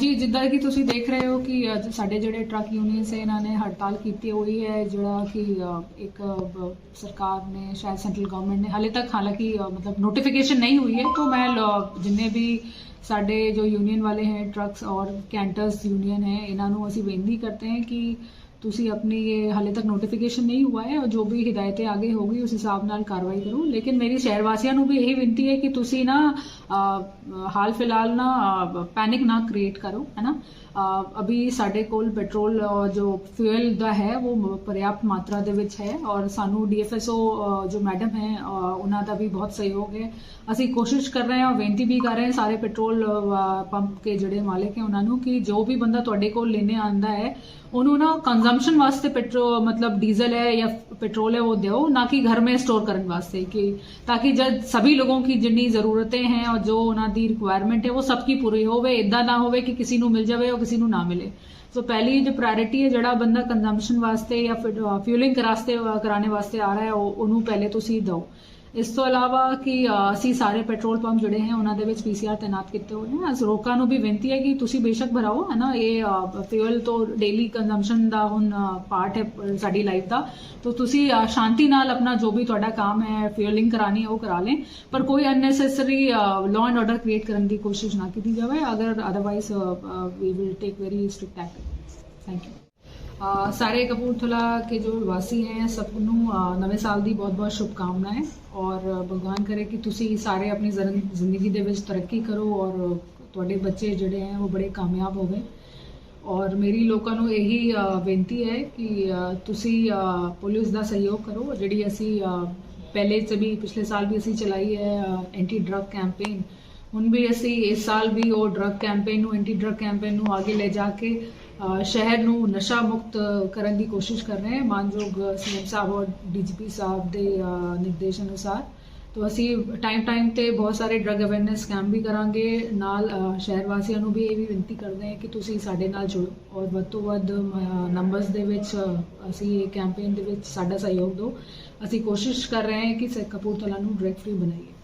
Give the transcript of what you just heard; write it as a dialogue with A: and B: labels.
A: जी जिदा कि तुम देख रहे हो कि साढ़े जोड़े ट्रक यूनियन से इन्होंने हड़ताल की हुई है, जोड़ा कि एक सरकार ने, शायद सेंट्रल गवर्नमेंट ने हाले तक, हालाँकि मतलब नोटिफिकेशन नहीं हुई है तो मैं जिन्हें भी साढ़े जो यूनियन वाले हैं, ट्रक्स और कैंटर्स यूनियन है इन्हों बेनती करते हैं कि ਤੁਸੀਂ अपनी ये हाले तक नोटिफिकेशन नहीं हुआ है और जो भी हिदायतें आगे होगी उस हिसाब ਨਾਲ ਕਾਰਵਾਈ ਕਰੋ। ਲੇਕਿਨ ਮੇਰੀ ਸ਼ਹਿਰ ਵਾਸੀਆਂ ਨੂੰ ਵੀ ਇਹ ਬੇਨਤੀ ਹੈ ਕਿ ਤੁਸੀਂ ਨਾ ਹਾਲ ਫਿਲਹਾਲ ਨਾ ਪੈਨਿਕ ਨਾ ਕ੍ਰੀਏਟ ਕਰੋ ਹੈਨਾ ਅਭੀ ਸਾਡੇ ਕੋਲ ਪੈਟਰੋਲ ਜੋ ਫਿਊਲ ਦਾ ਹੈ, ਉਹ ਪਰਿਆਪਤ ਮਾਤਰਾ ਦੇ ਵਿੱਚ ਹੈ ਔਰ ਸਾਨੂੰ ਡੀਐਫਐਸਓ ਜੋ ਮੈਡਮ ਹੈ ਉਹਨਾਂ ਦਾ ਵੀ ਬਹੁਤ ਸਹਿਯੋਗ ਹੈ। ਅਸੀਂ ਕੋਸ਼ਿਸ਼ ਕਰ ਰਹੇ ਹਾਂ, ਬੇਨਤੀ ਵੀ ਕਰ ਰਹੇ ਹਾਂ ਸਾਰੇ ਪੈਟਰੋਲ ਪੰਪ ਕੇ ਜਿਹੜੇ ਮਾਲਕ ਹੈ ਉਹਨਾਂ ਨੂੰ ਕਿ ਜੋ ਵੀ ਬੰਦਾ ਤੁਹਾਡੇ ਕੋਲ ਲੈਣੇ ਆਂਦਾ ਹੈ, ਉਹਨੂੰ ਨਾ ਕੰਜ਼ਮ ਕੰਜ਼ੰਪਸ਼ਨ ਵਾਸਤੇ ਪੈਟਰੋਲ ਮਤਲਬ ਡੀਜ਼ਲ है या पेट्रोल है वो दो ना कि घर में स्टोर ਕਰਨ ਵਾਸਤੇ ਕਿ ताकि जब सभी लोगों की जिन्नी ਜ਼ਰੂਰਤਾਂ ਹੈ ਔਰ ਜੋ ਉਹਨਾਂ ਦੀ ਰਿਕੁਆਇਰਮੈਂਟ ਹੈ ਉਹ ਸਭ ਕੀ ਪੂਰੀ ਹੋਵੇ ਇਦਾਂ ਨਾ ਹੋਵੇ ਕਿ ਕਿਸੇ ਨੂੰ ਮਿਲ ਜਾਵੇ ਔਰ ਕਿਸੇ ਨੂੰ ਨਾ ਮਿਲੇ ਸੋ ਪਹਿਲੀ ਜੋ ਪ੍ਰਾਇੋਰਟੀ ਹੈ ਜਿਹੜਾ ਬੰਦਾ ਕੰਜ਼ੰਪਸ਼ਨ ਵਾਸਤੇ ਜਾਂ ਫਿਰ ਫਿਊਲਿੰਗ ਕਰਾਸਤੇ ਕਰਾਣੇ ਵਾਸਤੇ ਆ ਰਿਹਾ ਹੈ ਉਹ ਉਹਨੂੰ ਪਹਿਲੇ ਤੁਸੀਂ ਦਿਓ ਇਸ ਤੋਂ ਇਲਾਵਾ ਕਿ ਅਸੀਂ ਸਾਰੇ ਪੈਟਰੋਲ ਪੰਪ ਜਿਹੜੇ ਹੈ, ਉਹਨਾਂ ਦੇ ਵਿੱਚ ਪੀਸੀਆਰ ਤਾਇਨਾਤ ਕੀਤੇ ਹੋਏ ਨੇ। ਅਸ ਲੋਕਾਂ ਨੂੰ ਵੀ ਬੇਨਤੀ ਹੈ ਕਿ ਤੁਸੀਂ ਬੇਸ਼ੱਕ ਭਰਾਓ ਹੈ ਨਾ ਇਹ ਫਿਊਲ ਤੋਂ ਡੇਲੀ ਕੰਜ਼ੰਪਸ਼ਨ ਦਾ ਹੁਣ ਪਾਰਟ ਹੈ ਸਾਡੀ ਲਾਈਫ ਦਾ। ਤਾਂ ਤੁਸੀਂ ਸ਼ਾਂਤੀ ਨਾਲ ਆਪਣਾ ਜੋ ਵੀ ਤੁਹਾਡਾ ਕੰਮ ਹੈ ਫਿਊਲਿੰਗ ਕਰਾਣੀ ਹੈ, ਉਹ ਕਰਾ ਲੈਂ ਪਰ ਕੋਈ unnecessary law and order create ਕਰਨ ਦੀ ਕੋਸ਼ਿਸ਼ ਨਾ ਕੀਤੀ ਜਾਵੇ। ਅਗਰ otherwise we will take very strict action thank you ਸਾਰੇ ਕਪੂਰਥਲਾ ਕੇ ਜੋ ਵਾਸੀ ਹੈ, ਸਭ ਨੂੰ ਨਵੇਂ ਸਾਲ ਦੀ ਬਹੁਤ-ਬਹੁਤ ਸ਼ੁਭਕਾਮਨਾएं ਔਰ ਭਗਵਾਨ ਕਰੇ ਕਿ ਤੁਸੀਂ ਸਾਰੇ ਆਪਣੀ ਜ਼ਰਨ- ਜ਼ਿੰਦਗੀ ਦੇ ਵਿੱਚ ਤਰੱਕੀ ਕਰੋ ਔਰ ਤੁਹਾਡੇ ਬੱਚੇ ਜਿਹੜੇ ਹੈ, ਉਹ ਬੜੇ ਕਾਮਯਾਬ ਹੋਵੇ। ਔਰ ਮੇਰੀ ਲੋਕਾਂ ਨੂੰ ਇਹੀ ਬੇਨਤੀ ਹੈ ਕਿ ਤੁਸੀਂ ਪੁਲਿਸ ਦਾ ਸਹਿਯੋਗ ਕਰੋ। ਜਿਹੜੀ ਅਸੀਂ ਪਹਿਲੇ ਚ ਵੀ, ਪਿਛਲੇ ਸਾਲ ਵੀ ਅਸੀਂ ਚਲਾਈ ਹੈ ਐਂਟੀ ਡਰਗ ਕੈਂਪੇਨ ਹੁਣ ਵੀ ਅਸੀਂ ਇਸ ਸਾਲ ਵੀ ਉਹ ਡਰਗ ਕੈਂਪੇਨ ਨੂੰ ਐਂਟੀ ਡਰਗ ਕੈਂਪੇਨ ਨੂੰ ਅੱਗੇ ਲੈ ਜਾ ਕੇ ਸ਼ਹਿਰ ਨੂੰ ਨਸ਼ਾ ਮੁਕਤ ਕਰਨ ਦੀ ਕੋਸ਼ਿਸ਼ ਕਰ ਰਹੇ ਹਾਂ। ਮਾਨਯੋਗ ਸੀਐਮ ਸਾਹਿਬ ਔਰ ਡੀਜੀਪੀ ਸਾਹਿਬ ਦੇ ਨਿਰਦੇਸ਼ ਅਨੁਸਾਰ। ਤੋ ਅਸੀਂ ਟਾਈਮ ਟਾਈਮ ਤੇ ਬਹੁਤ ਸਾਰੇ ਡਰਗ ਅਵੇਅਰਨੈਸ ਕੈਂਪ ਵੀ ਕਰਾਂਗੇ। ਨਾਲ ਸ਼ਹਿਰ ਵਾਸੀਆਂ ਨੂੰ ਵੀ ਇਹ ਵੀ ਬੇਨਤੀ ਕਰਦੇ ਹਾਂ ਕਿ ਤੁਸੀਂ ਸਾਡੇ ਨਾਲ ਜੁੜੋ। ਔਰ ਵੱਧ ਤੋਂ ਵੱਧ ਨੰਬਰਸ ਦੇ ਵਿੱਚ ਅਸੀਂ ਇਹ ਕੈਂਪੇਨ ਦੇ ਵਿੱਚ ਸਾਡਾ ਸਹਿਯੋਗ ਦਿਓ। ਅਸੀਂ ਕੋਸ਼ਿਸ਼ ਕਰ ਰਹੇ ਹਾਂ ਕਿ ਸ- ਕਪੂਰਥਲਾ ਨੂੰ ਡਰਗ ਫ੍ਰੀ ਬਣਾਈਏ।